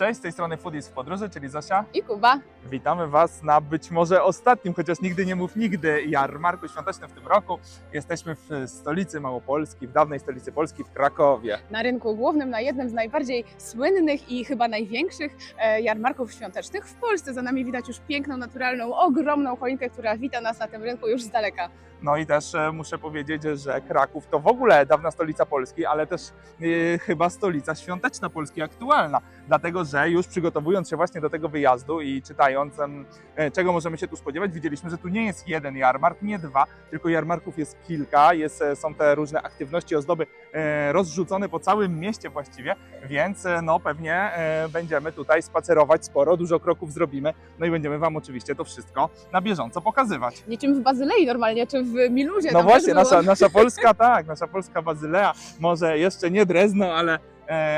Cześć, z tej strony Foodies w podróży, czyli Zosia. I Kuba. Witamy Was na być może ostatnim, chociaż nigdy nie mów nigdy, jarmarku świątecznym w tym roku. Jesteśmy w stolicy Małopolski, w dawnej stolicy Polski, w Krakowie. Na rynku głównym, na jednym z najbardziej słynnych i chyba największych e, jarmarków świątecznych w Polsce. Za nami widać już piękną, naturalną, ogromną choinkę, która wita nas na tym rynku już z daleka. No i też e, muszę powiedzieć, że Kraków to w ogóle dawna stolica Polski, ale też e, chyba stolica świąteczna Polski aktualna. Dlatego, że już przygotowując się właśnie do tego wyjazdu i czytając, e, czego możemy się tu spodziewać, widzieliśmy, że tu nie jest jeden jarmark, nie dwa, tylko jarmarków jest kilka, jest, są te różne aktywności, ozdoby e, rozrzucone po całym mieście właściwie, więc e, no pewnie e, będziemy tutaj spacerować sporo, dużo kroków zrobimy, no i będziemy Wam oczywiście to wszystko na bieżąco pokazywać. Niczym w Bazylei normalnie, czy w Miluzie. No właśnie, nasza, nasza polska, tak, nasza polska Bazylea, może jeszcze nie Drezno, ale,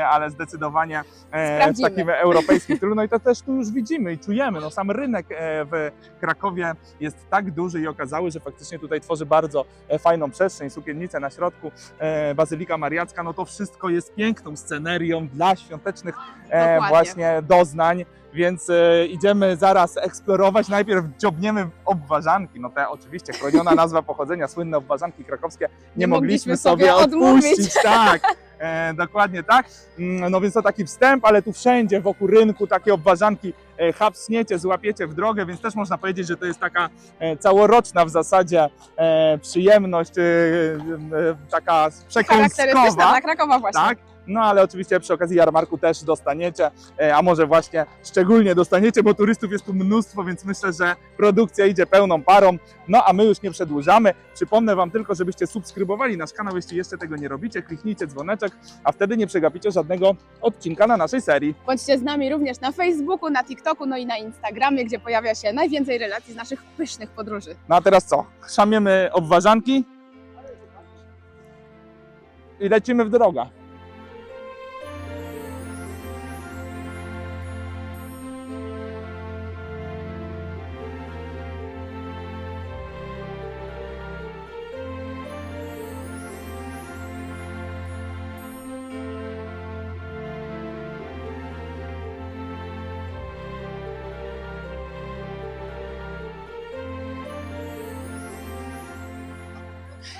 ale zdecydowanie e, w takim europejskim stylu. No i to też tu już widzimy i czujemy. No sam rynek e, w Krakowie jest tak duży i okazały, że faktycznie tutaj tworzy bardzo e, fajną przestrzeń, sukiennicę na środku, e, Bazylika Mariacka, no to wszystko jest piękną scenerią dla świątecznych e, Dokładnie. właśnie doznań. Więc e, idziemy zaraz eksplorować. Najpierw dziobniemy obwarzanki. No te oczywiście chroniona nazwa pochodzenia, słynne obwarzanki krakowskie. Nie, Nie mogliśmy mogliśmy sobie odmówić. odpuścić. Tak, e, dokładnie tak. Mm, No więc to taki wstęp, ale tu wszędzie wokół rynku takie obwarzanki e, hapsniecie, złapiecie w drogę, więc też można powiedzieć, że to jest taka e, całoroczna w zasadzie e, przyjemność, e, e, taka Charakterystyczna przekąskowa. dla Krakowa właśnie. Tak? No ale oczywiście przy okazji jarmarku też dostaniecie, e, a może właśnie szczególnie dostaniecie, bo turystów jest tu mnóstwo, więc myślę, że produkcja idzie pełną parą. No a my już nie przedłużamy. Przypomnę Wam tylko, żebyście subskrybowali nasz kanał, jeśli jeszcze tego nie robicie, kliknijcie dzwoneczek, a wtedy nie przegapicie żadnego odcinka na naszej serii. Bądźcie z nami również na Facebooku, na TikToku, no i na Instagramie, gdzie pojawia się najwięcej relacji z naszych pysznych podróży. No a teraz co? Szamiemy obwarzanki i lecimy w drogę.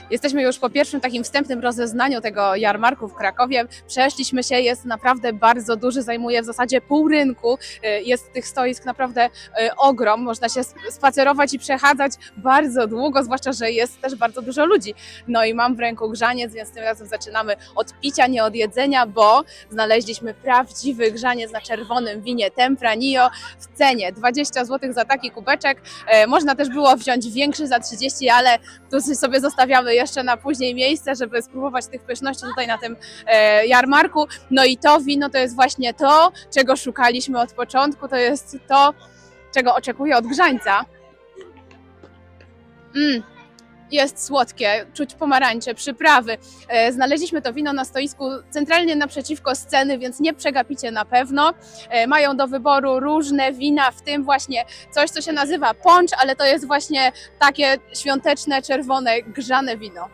Jesteśmy już po pierwszym takim wstępnym rozeznaniu tego jarmarku w Krakowie. Przeszliśmy się, jest naprawdę bardzo duży, zajmuje w zasadzie pół rynku. Y, Jest tych stoisk naprawdę y, ogrom. Można się sp- spacerować i przechadzać bardzo długo, zwłaszcza, że jest też bardzo dużo ludzi. No i mam w ręku grzaniec, więc tym razem zaczynamy od picia, nie od jedzenia, bo znaleźliśmy prawdziwy grzaniec na czerwonym winie Tempranillo w cenie 20 zł za taki kubeczek. E, Można też było wziąć większy za 30, ale tu sobie zostawiamy jeszcze na później miejsce, żeby spróbować tych pyszności tutaj na tym e, jarmarku. No i to wino to jest właśnie to, czego szukaliśmy od początku, to jest to, czego oczekuję od grzańca. Mm. Jest słodkie, czuć pomarańcze, przyprawy. E, Znaleźliśmy to wino na stoisku centralnie naprzeciwko sceny, więc nie przegapicie na pewno. E, Mają do wyboru różne wina, w tym właśnie coś, co się nazywa poncz, ale to jest właśnie takie świąteczne, czerwone, grzane wino.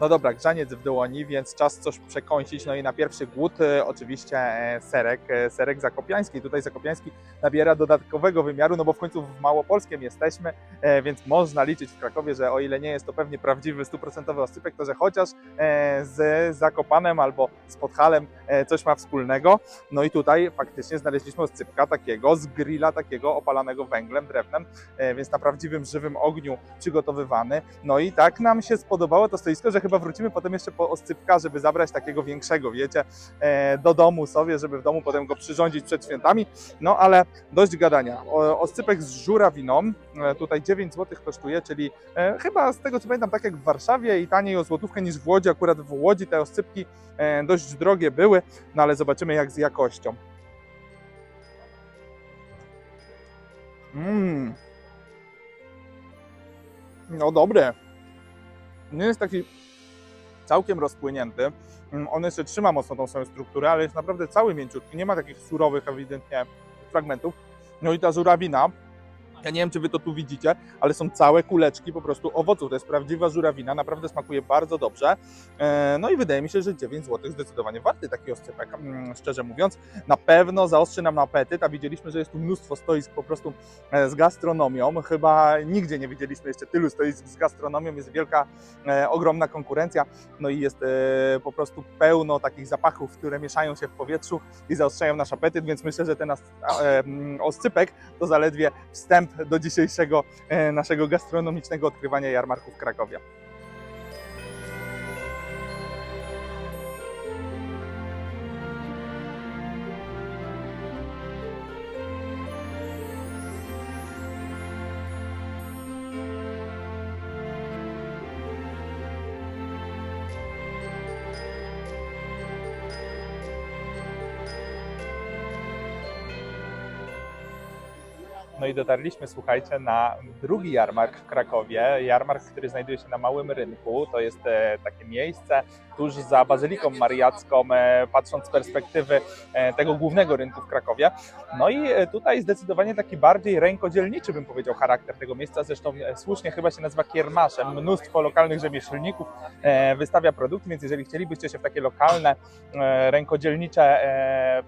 No dobra, grzaniec w dłoni, więc czas coś przekąsić. No i na pierwszy głód e, oczywiście e, serek, e, serek zakopiański. Tutaj zakopiański nabiera dodatkowego wymiaru, no bo w końcu w Małopolskiem jesteśmy, więc można liczyć w Krakowie, że o ile nie jest to pewnie prawdziwy, stuprocentowy oscypek, to że chociaż z Zakopanem albo z Podhalem coś ma wspólnego. No i tutaj faktycznie znaleźliśmy oscypka takiego z grilla takiego opalanego węglem, drewnem, więc na prawdziwym, żywym ogniu przygotowywany. No i tak nam się spodobało to stoisko, że chyba wrócimy potem jeszcze po oscypka, żeby zabrać takiego większego, wiecie, e, do domu sobie, żeby w domu potem go przyrządzić przed świętami. No ale dość gadania. Oscypek z żurawiną, e, tutaj 9 zł kosztuje, czyli e, chyba z tego co pamiętam, tak jak w Warszawie i taniej o złotówkę niż w Łodzi. Akurat w Łodzi te oscypki dość drogie były, no ale zobaczymy jak z jakością. Mmm. No dobre. Nie jest taki całkiem rozpłynięty. Mm, On jeszcze trzyma mocno tą swoją strukturę, ale jest naprawdę cały mięciutki, nie ma takich surowych ewidentnie fragmentów. No i ta żurawina, ja nie wiem, czy wy to tu widzicie, ale są całe kuleczki po prostu owoców. To jest prawdziwa żurawina, naprawdę smakuje bardzo dobrze. E, No i wydaje mi się, że 9 zł zdecydowanie warty taki oscypek, mm, szczerze mówiąc. Na pewno zaostrzy nam na apetyt, a widzieliśmy, że jest tu mnóstwo stoisk po prostu e, z gastronomią. Chyba nigdzie nie widzieliśmy jeszcze tylu stoisk z gastronomią. Jest wielka, e, ogromna konkurencja, no i jest po prostu pełno takich zapachów, które mieszają się w powietrzu i zaostrzają nasz apetyt, więc myślę, że ten mm, oscypek to zaledwie wstęp do dzisiejszego e, naszego gastronomicznego odkrywania jarmarku w Krakowie. No i dotarliśmy, słuchajcie, na drugi jarmark w Krakowie. Jarmark, który znajduje się na Małym Rynku. To jest e, takie miejsce tuż za Bazyliką Mariacką, e, patrząc z perspektywy e, tego głównego rynku w Krakowie. No i tutaj zdecydowanie taki bardziej rękodzielniczy, bym powiedział, charakter tego miejsca. Zresztą słusznie chyba się nazywa Kiermaszem. Mnóstwo lokalnych rzemieślników wystawia produkty, więc jeżeli chcielibyście się w takie lokalne, rękodzielnicze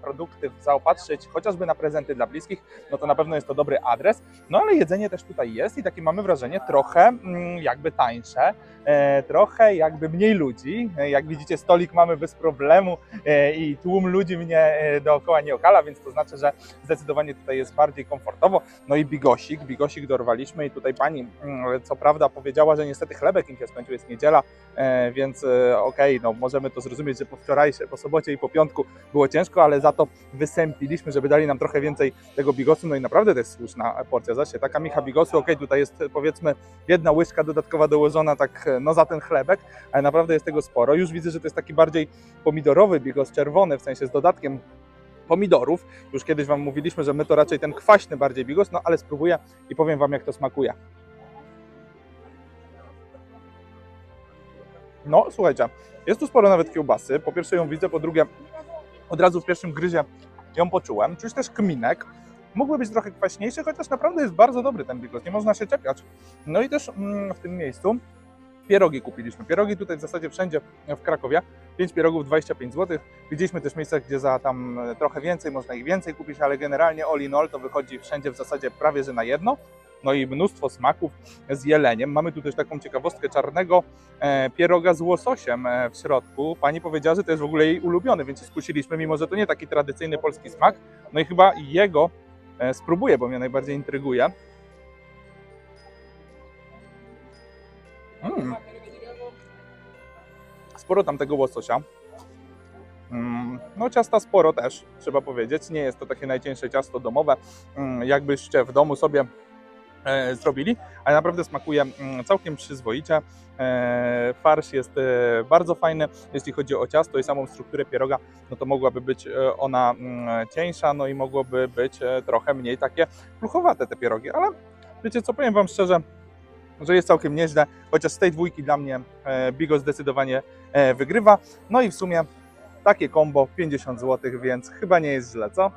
produkty zaopatrzyć, chociażby na prezenty dla bliskich, no to na pewno jest to dobry adres. No ale jedzenie też tutaj jest i takie mamy wrażenie trochę mm, jakby tańsze, e, trochę jakby mniej ludzi. E, Jak widzicie, stolik mamy bez problemu e, i tłum ludzi mnie dookoła nie okala, więc to znaczy, że zdecydowanie tutaj jest bardziej komfortowo. No i bigosik, bigosik dorwaliśmy i tutaj pani mm, co prawda powiedziała, że niestety chlebek im się skończył, jest niedziela, więc okej, no możemy to zrozumieć, że po wczorajsze, po sobocie i po piątku było ciężko, ale za to wysępiliśmy, żeby dali nam trochę więcej tego bigosu, no i naprawdę to jest słuszna porcja. Zobaczcie, taka micha bigosu, okej, tutaj jest powiedzmy jedna łyżka dodatkowa dołożona tak no za ten chlebek, ale naprawdę jest tego sporo. Już widzę, że to jest taki bardziej pomidorowy bigos, czerwony, w sensie z dodatkiem pomidorów. Już kiedyś Wam mówiliśmy, że my to raczej ten kwaśny bardziej bigos, no ale spróbuję i powiem Wam, jak to smakuje. No, słuchajcie, jest tu sporo nawet kiełbasy. Po pierwsze ją widzę, po drugie od razu w pierwszym gryzie ją poczułem. Czuć też kminek. Mógłby być trochę kwaśniejszy, chociaż naprawdę jest bardzo dobry ten bigos, nie można się czepiać. No i też mm, w tym miejscu pierogi kupiliśmy. Pierogi tutaj w zasadzie wszędzie w Krakowie. 5 pierogów 25 zł. Widzieliśmy też miejsca, gdzie za tam e, trochę więcej, można ich więcej kupić, ale generalnie all in all to wychodzi wszędzie w zasadzie prawie że na jedno. No i mnóstwo smaków z jeleniem. Mamy tu też taką ciekawostkę czarnego e, pieroga z łososiem e, w środku. Pani powiedziała, że to jest w ogóle jej ulubiony, więc skusiliśmy, mimo że to nie taki tradycyjny polski smak. No i chyba jego spróbuję, bo mnie najbardziej intryguje. Mm. Sporo tam tego łososia. Mm, No ciasta sporo też, trzeba powiedzieć. Nie jest to takie najcieńsze ciasto domowe, mm, jakbyście w domu sobie e, zrobili, ale naprawdę smakuje mm, całkiem przyzwoicie. E, Farsz jest e, bardzo fajny, jeśli chodzi o ciasto i samą strukturę pieroga, no to mogłaby być e, ona mm, cieńsza, no i mogłoby być e, trochę mniej takie pluchowate te pierogi, ale wiecie co, powiem Wam szczerze, że jest całkiem nieźle, chociaż z tej dwójki dla mnie e, Bigo zdecydowanie e, wygrywa. No i w sumie takie combo 50 zł, więc chyba nie jest źle, co?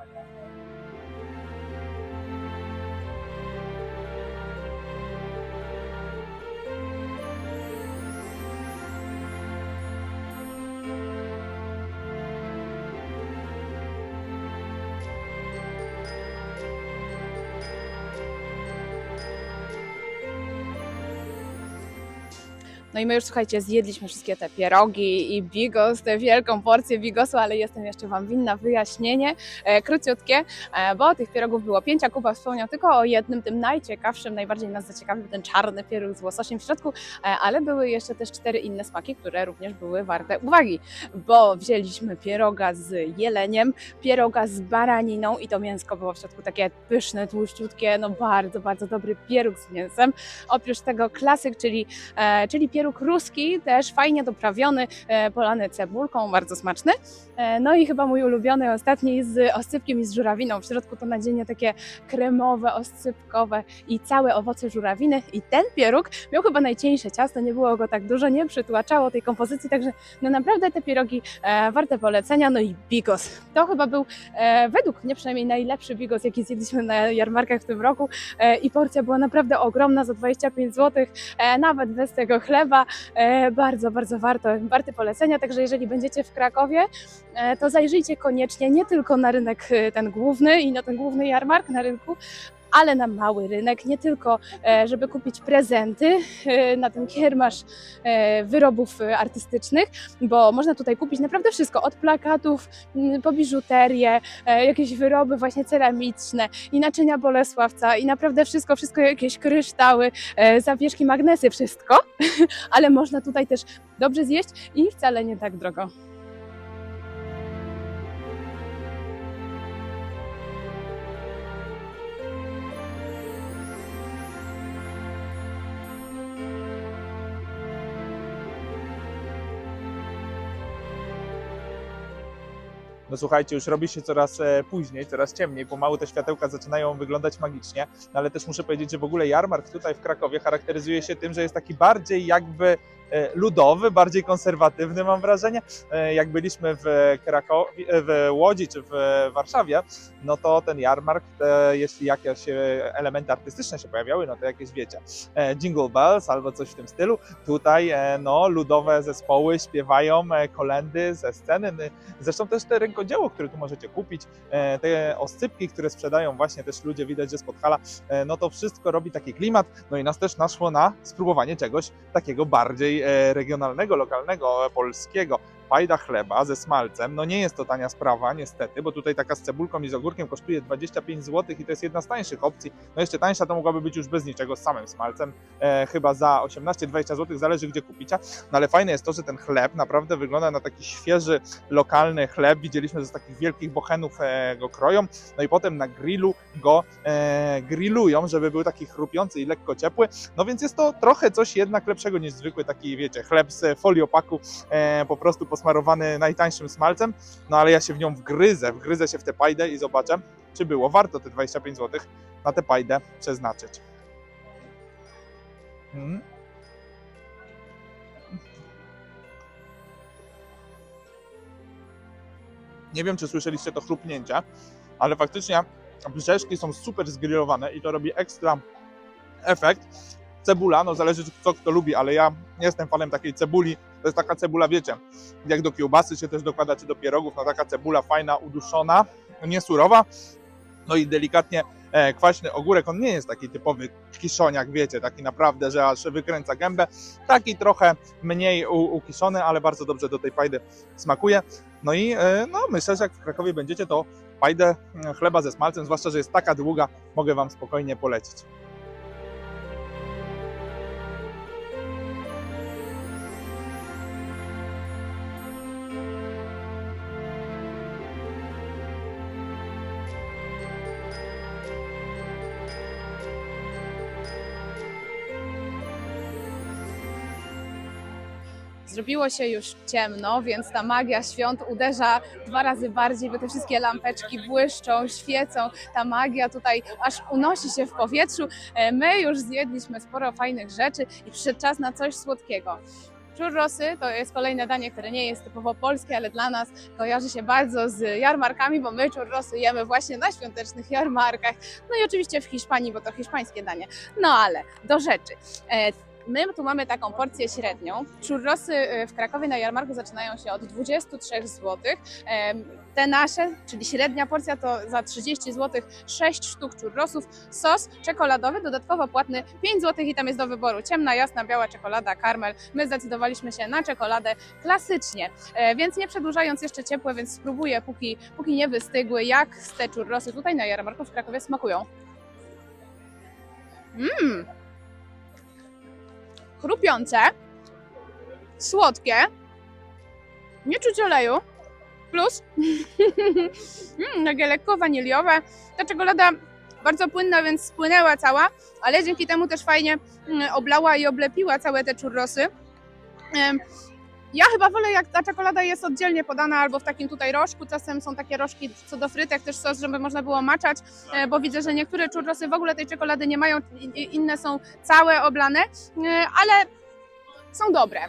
No i my już słuchajcie, zjedliśmy wszystkie te pierogi i bigos, tę wielką porcję bigosu, ale jestem jeszcze Wam winna wyjaśnienie e, króciutkie, e, bo tych pierogów było pięć, a Kuba wspomniał tylko o jednym, tym najciekawszym, najbardziej nas zaciekawił ten czarny pieróg z łososiem w środku, e, ale były jeszcze też cztery inne smaki, które również były warte uwagi, bo wzięliśmy pieroga z jeleniem, pieroga z baraniną i to mięsko było w środku takie pyszne, tłuszczutkie, no bardzo, bardzo dobry pieróg z mięsem. Oprócz tego klasyk, czyli, e, czyli pieróg pieróg ruski, też fajnie doprawiony, e, polany cebulką, bardzo smaczny. E, No i chyba mój ulubiony ostatni z oscypkiem i z żurawiną. W środku to nadzienie takie kremowe, oscypkowe i całe owoce żurawiny. I ten pieróg miał chyba najcieńsze ciasto, nie było go tak dużo, nie przytłaczało tej kompozycji, także no naprawdę te pierogi e, warte polecenia. No i bigos. To chyba był według mnie przynajmniej najlepszy bigos, jaki zjedliśmy na jarmarkach w tym roku. I porcja była naprawdę ogromna, za 25 zł, nawet bez tego chleba. E, bardzo, bardzo warto, warty polecenia. Także jeżeli będziecie w Krakowie, e, to zajrzyjcie koniecznie nie tylko na rynek e, ten główny i na ten główny jarmark na rynku, ale na mały rynek, nie tylko e, żeby kupić prezenty e, na ten kiermasz e, wyrobów artystycznych, bo można tutaj kupić naprawdę wszystko, od plakatów m, po biżuterię, jakieś wyroby właśnie ceramiczne i naczynia Bolesławca i naprawdę wszystko, wszystko jakieś kryształy, zawieszki, magnesy, wszystko, ale można tutaj też dobrze zjeść i wcale nie tak drogo. No słuchajcie, już robi się coraz e, później, coraz ciemniej, pomału te światełka zaczynają wyglądać magicznie, no ale też muszę powiedzieć, że w ogóle jarmark tutaj w Krakowie charakteryzuje się tym, że jest taki bardziej jakby ludowy, bardziej konserwatywny mam wrażenie. E, Jak byliśmy w Krakowie, w Łodzi czy w Warszawie, no to ten jarmark, jeśli jakieś e, elementy artystyczne się pojawiały, no to jakieś wiecie, e, Jingle Bells albo coś w tym stylu. Tutaj e, no ludowe zespoły śpiewają e, kolendy ze sceny, Zresztą też te rękodzieło, które tu możecie kupić, e, te oscypki, które sprzedają właśnie też ludzie, widać, że z Podhala, e, no to wszystko robi taki klimat. No i nas też naszło na spróbowanie czegoś takiego bardziej e, regionalnego, lokalnego, polskiego. Fajda chleba ze smalcem. No nie jest to tania sprawa, niestety, bo tutaj taka z cebulką i z ogórkiem kosztuje 25 zł i to jest jedna z tańszych opcji. No jeszcze tańsza to mogłaby być już bez niczego, z samym smalcem, e, chyba za 18-20 zł, zależy gdzie kupicie. No ale fajne jest to, że ten chleb naprawdę wygląda na taki świeży, lokalny chleb. Widzieliśmy, że z takich wielkich bochenów e, go kroją, no i potem na grillu go e, grillują, żeby był taki chrupiący i lekko ciepły. No więc jest to trochę coś jednak lepszego niż zwykły taki, wiecie, chleb z foliopaku, e, po prostu posmarowany najtańszym smalcem. No ale ja się w nią wgryzę, wgryzę się w tę pajdę i zobaczę, czy było warto te 25 zł na tę pajdę przeznaczyć. Mm. Nie wiem, czy słyszeliście to chrupnięcie, ale faktycznie brzeszki są super zgrillowane i to robi ekstra efekt. Cebula, no zależy co kto lubi, ale ja nie jestem fanem takiej cebuli. To jest taka cebula, wiecie, jak do kiełbasy się też dokłada, czy do pierogów, no taka cebula fajna, uduszona, nie surowa. No i delikatnie e, kwaśny ogórek, on nie jest taki typowy kiszoniak, wiecie, taki naprawdę, że aż wykręca gębę. Taki trochę mniej ukiszony, ale bardzo dobrze do tej fajdy smakuje. No i e, no, myślę, że jak w Krakowie będziecie, to fajdę mm, chleba ze smalcem, zwłaszcza, że jest taka długa, mogę Wam spokojnie polecić. Zrobiło się już ciemno, więc ta magia świąt uderza dwa razy bardziej, bo te wszystkie lampeczki błyszczą, świecą. Ta magia tutaj aż unosi się w powietrzu. E, My już zjedliśmy sporo fajnych rzeczy i przyszedł czas na coś słodkiego. Churrosy to jest kolejne danie, które nie jest typowo polskie, ale dla nas kojarzy się bardzo z jarmarkami, bo my churrosy jemy właśnie na świątecznych jarmarkach. No i oczywiście w Hiszpanii, bo to hiszpańskie danie. No ale do rzeczy. My tu mamy taką porcję średnią. Churrosy y, w Krakowie na jarmarku zaczynają się od 23 zł. Te nasze, czyli średnia porcja to za 30 zł 6 sztuk churrosów. Sos czekoladowy, dodatkowo płatny 5 zł i tam jest do wyboru ciemna, jasna, biała czekolada, karmel. My zdecydowaliśmy się na czekoladę klasycznie. E, Więc nie przedłużając jeszcze ciepłe, więc spróbuję póki, póki nie wystygły, jak te churrosy tutaj na jarmarku w Krakowie smakują. Mmm! Chrupiące, słodkie, nie czuć oleju, plus mm, takie lekko waniliowe. Ta czekolada bardzo płynna, więc spłynęła cała, ale dzięki temu też fajnie mm, oblała i oblepiła całe te churrosy. Ja chyba wolę, jak ta czekolada jest oddzielnie podana albo w takim tutaj rożku. Czasem są takie rożki co do frytek, też sos, żeby można było maczać, e, bo widzę, że niektóre churrosy w ogóle tej czekolady nie mają, inne są całe oblane, e, ale są dobre.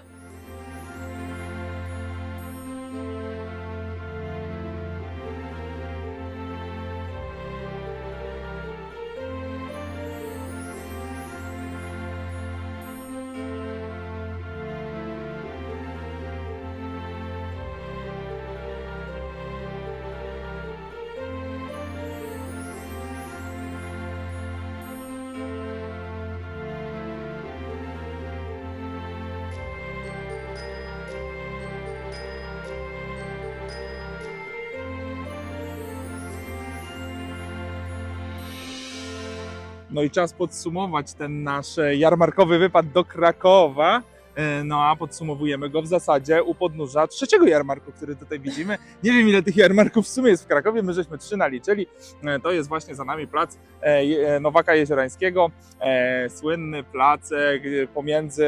No i czas podsumować ten nasz e, jarmarkowy wypad do Krakowa. E, No a podsumowujemy go w zasadzie u podnóża trzeciego jarmarku, który tutaj widzimy. Nie wiem ile tych jarmarków w sumie jest w Krakowie, my żeśmy trzy naliczyli. E, To jest właśnie za nami plac Nowaka Jeziorańskiego, słynny plac pomiędzy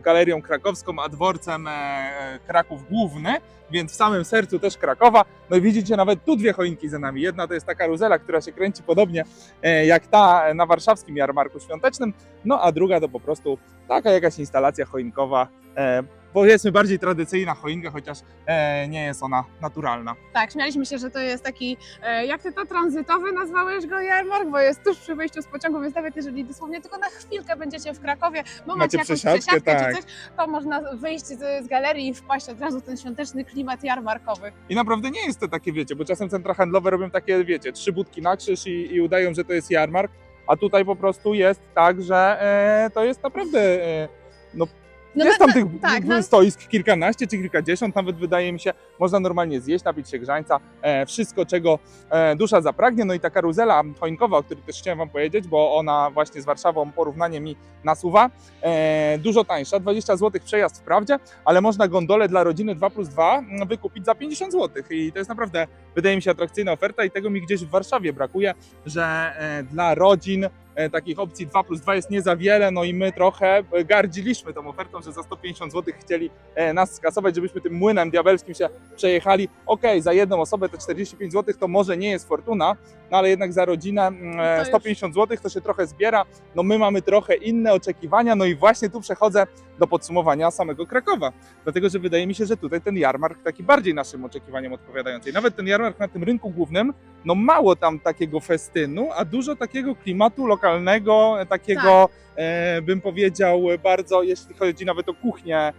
Galerią Krakowską a dworcem e, Kraków Główny, więc w samym sercu też Krakowa. No i widzicie nawet tu dwie choinki za nami. Jedna to jest ta karuzela, która się kręci podobnie e, jak ta na warszawskim jarmarku świątecznym, no a druga to po prostu taka jakaś instalacja choinkowa, e, powiedzmy bardziej tradycyjna choinka, chociaż e, nie jest ona naturalna. Tak, śmialiśmy się, że to jest taki, e, jak ty to tranzytowy nazwałeś go jarmark, bo jest tuż przy wyjściu z pociągu, więc nawet jeżeli dosłownie tylko na chwilkę będziecie w Krakowie, bo Macie macie, jakąś przesiadkę, przesiadkę tak. czy coś, to można wyjść z, z galerii i wpaść od razu w ten świąteczny klimat jarmarkowy. I naprawdę nie jest to takie, wiecie, bo czasem centra handlowe robią takie, wiecie, trzy budki na krzyż i, i udają, że to jest jarmark, a tutaj po prostu jest tak, że e, to jest naprawdę... E, no, No jest na- tam tych tak, na- stoisk kilkanaście czy kilkadziesiąt, nawet wydaje mi się, można normalnie zjeść, napić się grzańca, e, wszystko czego e, dusza zapragnie. No i ta karuzela choinkowa, o której też chciałem Wam powiedzieć, bo ona właśnie z Warszawą porównanie mi nasuwa, e, dużo tańsza, 20 zł przejazd wprawdzie, ale można gondolę dla rodziny 2 plus 2 wykupić za 50 zł i to jest naprawdę, wydaje mi się, atrakcyjna oferta i tego mi gdzieś w Warszawie brakuje, że e, dla rodzin takich opcji 2 plus 2 jest nie za wiele, no i my trochę e, gardziliśmy tą ofertą, że za 150 zł chcieli e, nas skasować, żebyśmy tym młynem diabelskim się przejechali. Okej, za jedną osobę te 45 zł to może nie jest fortuna, no ale jednak za rodzinę mm, e, To już- 150 zł to się trochę zbiera. No my mamy trochę inne oczekiwania, no i właśnie tu przechodzę do podsumowania samego Krakowa. Dlatego, że wydaje mi się, że tutaj ten jarmark taki bardziej naszym oczekiwaniom odpowiadający. I nawet ten jarmark na tym rynku głównym, no mało tam takiego festynu, a dużo takiego klimatu lokalnego, takiego e, bym powiedział bardzo, jeśli chodzi nawet o kuchnię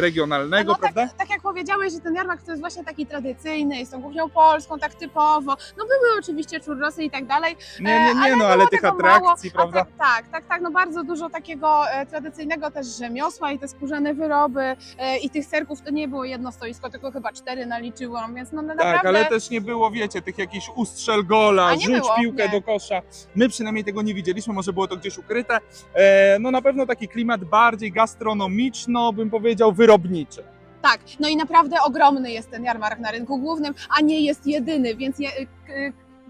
regionalnego, no, prawda? tak, tak jak powiedziałeś, że ten jarmark to jest właśnie taki tradycyjny, jest tą kuchnią polską, tak typowo. No były oczywiście churrosy i tak dalej, Nie, nie, nie, ale no ale tych atrakcji, mało. prawda? Tak, tak, tak, tak, no bardzo dużo takiego e, tradycyjnego też rzemiosła i te skórzane wyroby e, i tych serków to nie było jedno stoisko, tylko chyba cztery naliczyłam, więc no naprawdę... Tak, ale też nie było, wiecie, tych jakichś ustrzel gola, rzuć było, piłkę nie. do kosza. My przynajmniej tego nie widzieliśmy, może było to gdzieś ukryte. E, no na pewno taki klimat bardziej gastronomiczno, bym powiedział, wyrobniczy. Tak, no i naprawdę ogromny jest ten jarmark na rynku głównym, a nie jest jedyny, więc je,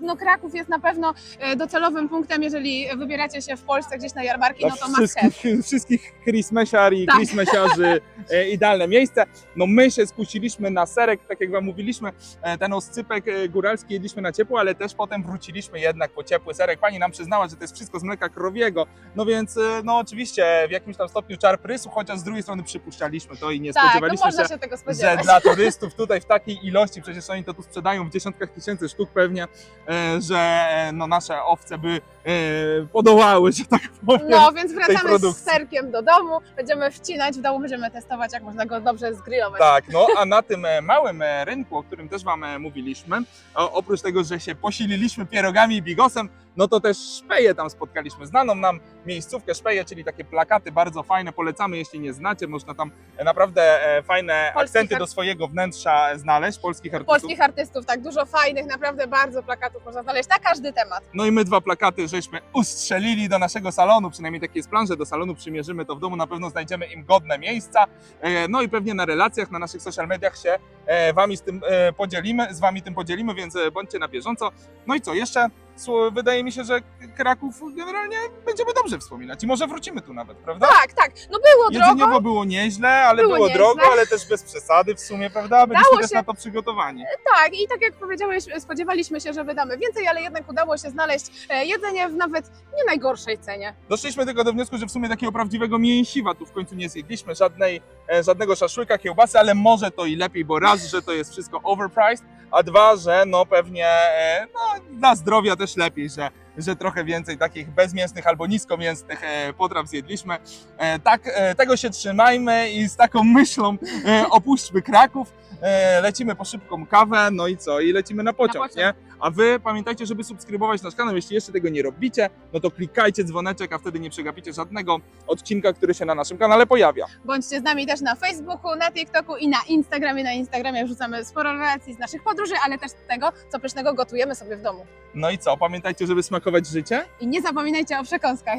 no Kraków jest na pewno e, docelowym punktem, jeżeli wybieracie się w Polsce gdzieś na jarmarki, no to must wszystkich, wszystkich Christmasiar i Tak. Christmasiarzy e, idealne miejsce. No my się skusiliśmy na serek, tak jak wam mówiliśmy, e, ten oscypek góralski jedliśmy na ciepło, ale też potem wróciliśmy jednak po ciepły serek. Pani nam przyznała, że to jest wszystko z mleka krowiego, no więc no oczywiście w jakimś tam stopniu czar prysł, chociaż z drugiej strony przypuszczaliśmy to i nie Tak, no spodziewaliśmy można się, się że dla turystów tutaj w takiej ilości, przecież oni to tu sprzedają w dziesiątkach tysięcy sztuk pewnie, że e, no nasze owce by e, podołały, że tak powiem. No, więc wracamy z serkiem do domu, będziemy wcinać, w domu będziemy testować, jak można go dobrze zgrillować. Tak, no a na tym e, małym e, rynku, o którym też Wam e, mówiliśmy, oprócz tego, że się posililiśmy pierogami i bigosem, no to też szpeję tam spotkaliśmy. Znaną nam miejscówkę szpeje, czyli takie plakaty bardzo fajne, polecamy, jeśli nie znacie, można tam e, naprawdę e, fajne Polskich akcenty do swojego wnętrza znaleźć, polskich artystów. Polskich artystów, tak, dużo fajnych, naprawdę bardzo plakatów można znaleźć na każdy temat. No i my dwa plakaty żeśmy ustrzelili do naszego salonu, przynajmniej taki jest plan, że do salonu przymierzymy to w domu, na pewno znajdziemy im godne miejsca. E, No i pewnie na relacjach, na naszych social mediach się wami z tym podzielimy, z wami tym podzielimy, więc bądźcie na bieżąco. No i co, jeszcze wydaje mi się, że Kraków generalnie będziemy dobrze wspominać i może wrócimy tu nawet, prawda? Tak, tak. No było drogo, Jedzeniowo było nieźle, ale Było było, nieźle. drogo, ale też bez przesady w sumie, prawda? Byliśmy Dało też się. na to przygotowani. tak. I tak jak powiedziałeś, spodziewaliśmy się, że wydamy więcej, ale jednak udało się znaleźć e, jedzenie w nawet nie najgorszej cenie. Doszliśmy tylko do wniosku, że w sumie takiego prawdziwego mięsiwa tu w końcu nie zjedliśmy, żadnej, e, żadnego szaszłyka, kiełbasy, ale może to i lepiej, bo raz, że to jest wszystko overpriced, a dwa, że no pewnie e, no, dla zdrowia też lepiej, że, że trochę więcej takich bezmięsnych albo niskomięsnych e, potraw zjedliśmy. E, Tak, e, tego się trzymajmy i z taką myślą opuśćmy Kraków. Lecimy po szybką kawę, no i co? I lecimy na pociąg, pociąg. nie? A wy pamiętajcie, żeby subskrybować nasz kanał. Jeśli jeszcze tego nie robicie, no to klikajcie dzwoneczek, a wtedy nie przegapicie żadnego odcinka, który się na naszym kanale pojawia. Bądźcie z nami też na Facebooku, na TikToku i na Instagramie. Na Instagramie wrzucamy sporo relacji z naszych podróży, ale też tego, co pysznego gotujemy sobie w domu. No i co? Pamiętajcie, żeby smakować życie. I nie zapominajcie o przekąskach.